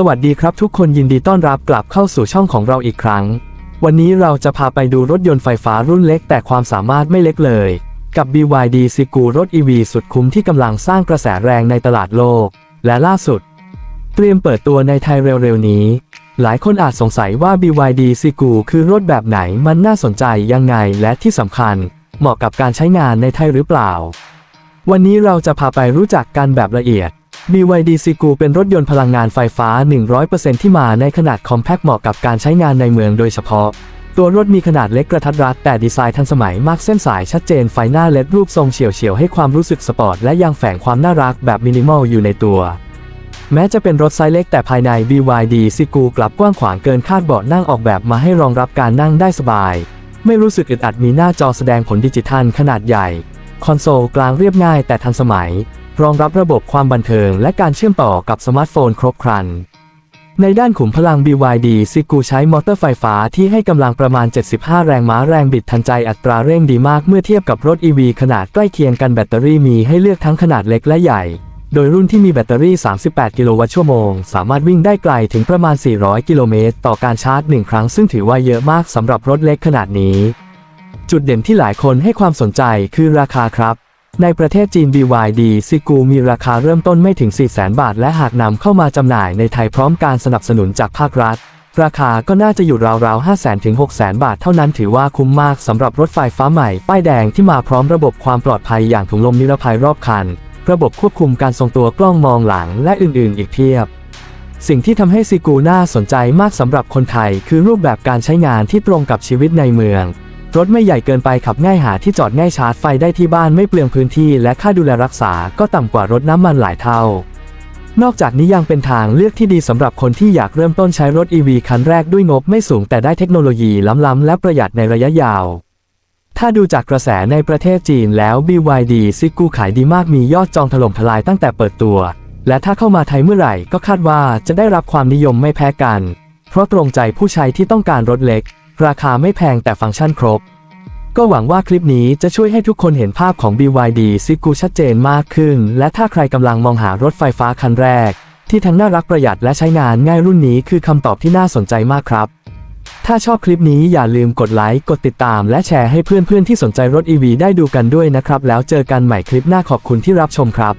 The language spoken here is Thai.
สวัสดีครับทุกคนยินดีต้อนรับกลับเข้าสู่ช่องของเราอีกครั้ง วันนี้เราจะพาไปดูรถยนต์ไฟฟ้ารุ่นเล็กแต่ความสามารถไม่เล็กเลย กับ BYD s i g u รถ EV สุดคุ้มที่กำลังสร้างกระแสแรงในตลาดโลก และล่าสุด เตรียมเปิดตัวในไทยเร็วๆนี้ หลายคนอาจสงสัยว่า BYD s i g u คือรถแบบไหนมันน่าสนใจยังไงและที่สำคัญ เหมาะกับการใช้งานในไทยหรือเปล่า วันนี้เราจะพาไปรู้จักกันแบบละเอียด BYD s i g u เป็นรถยนต์พลังงานไฟฟ้า 100%ที่มาในขนาดคอมแพคเหมาะกับการใช้งานในเมืองโดยเฉพาะ ตัวรถมีขนาดเล็กกระทัดรัดแต่ดีไซน์ทันสมัยมากเส้นสายชัดเจนไฟหน้าเลดรูปทรงเฉียวๆให้ความรู้สึกสปอร์ตและยังแฝงความน่ารักแบบมินิมอลอยู่ในตัว แม้จะเป็นรถไซส์เล็กแต่ภายใน BYD s i g u กลับกว้างขวางเกินคาดเบาะนั่งออกแบบมาให้รองรับการนั่งได้สบาย ไม่รู้สึกอึดอัดมีหน้าจอแสดงผลดิจิทัลขนาดใหญ่ คอนโซลกลางเรียบง่ายแต่ทันสมัย รองรับระบบความบันเทิงและการเชื่อมต่อกับสมาร์ทโฟนครบครัน ในด้านขุมพลัง BYD s i g u ใช้มอเตอร์ไฟฟ้าที่ให้กำลังประมาณ 75 แรงม้าแรงบิดทันใจอัตราเร่งดีมากเมื่อเทียบกับรถ EV ขนาดใกล้เคียงกันแบตเตอรี่มีให้เลือกทั้งขนาดเล็กและใหญ่ โดยรุ่นที่มีแบตเตอรี่ 38 กิโลวัตต์ชั่วโมง สามารถวิ่งได้ไกลถึงประมาณ 400 กิโลเมตรต่อการชาร์จ 1 ครั้งซึ่งถือว่าเยอะมากสำหรับรถเล็กขนาดนี้ จุดเด่นที่หลายคนให้ความสนใจคือราคาครับ ในประเทศจีน BYD s i g u มีราคาเริ่มต้นไม่ถึง400,000 บาท และหากนำเข้ามาจำหน่ายในไทยพร้อมการสนับสนุนจากภาครัฐ ราคาก็น่าจะอยู่ราวๆ 500,000ถึง600,000 บาทเท่านั้นถือว่าคุ้มมากสำหรับรถไฟฟ้าใหม่ ป้ายแดงที่มาพร้อมระบบความปลอดภัยอย่างถุงลมนิรภัยรอบคัน ระบบควบคุมการทรงตัวกล้องมองหลังและอื่นๆ อีกเพียบสิ่งที่ทำให้ซิกูน่าสนใจมากสำหรับคนไทย คือรูปแบบการใช้งานที่ตรงกับชีวิตในเมือง รถไม่ใหญ่เกินไปขับง่ายหาที่จอดง่ายชาร์จไฟได้ที่บ้านไม่เปลืองพื้นที่ และค่าดูแลรักษาก็ต่ำกว่ารถน้ำมันหลายเท่า นอกจากนี้ยังเป็นทางเลือกที่ดีสำหรับคนที่อยากเริ่มต้นใช้รถ EV คันแรกด้วยงบไม่สูงแต่ได้เทคโนโลยีล้ำๆและประหยัดในระยะยาว ถ้าดูจากกระแสในประเทศจีนแล้ว BYD ซิกูขายดีมากมียอดจองถล่มทลายตั้งแต่เปิดตัว และถ้าเข้ามาไทยเมื่อไหร่ก็คาดว่าจะได้รับความนิยมไม่แพ้กัน เพราะตรงใจผู้ใช้ที่ต้องการรถเล็ก ราคาไม่แพงแต่ฟังก์ชันครบ ก็หวังว่าคลิปนี้จะช่วยให้ทุกคนเห็นภาพของ BYD s i g u ชัดเจนมากขึ้น และถ้าใครกำลังมองหารถไฟฟ้าคันแรก ที่ทั้งน่ารักประหยัดและใช้งานง่ายรุ่นนี้คือคำตอบที่น่าสนใจมากครับ ถ้าชอบคลิปนี้อย่าลืมกดไลค์กดติดตาม และแชร์ให้เพื่อนๆที่สนใจรถ EV ได้ดูกันด้วยนะครับ แล้วเจอกันใหม่คลิปหน้าขอบคุณที่รับชมครับ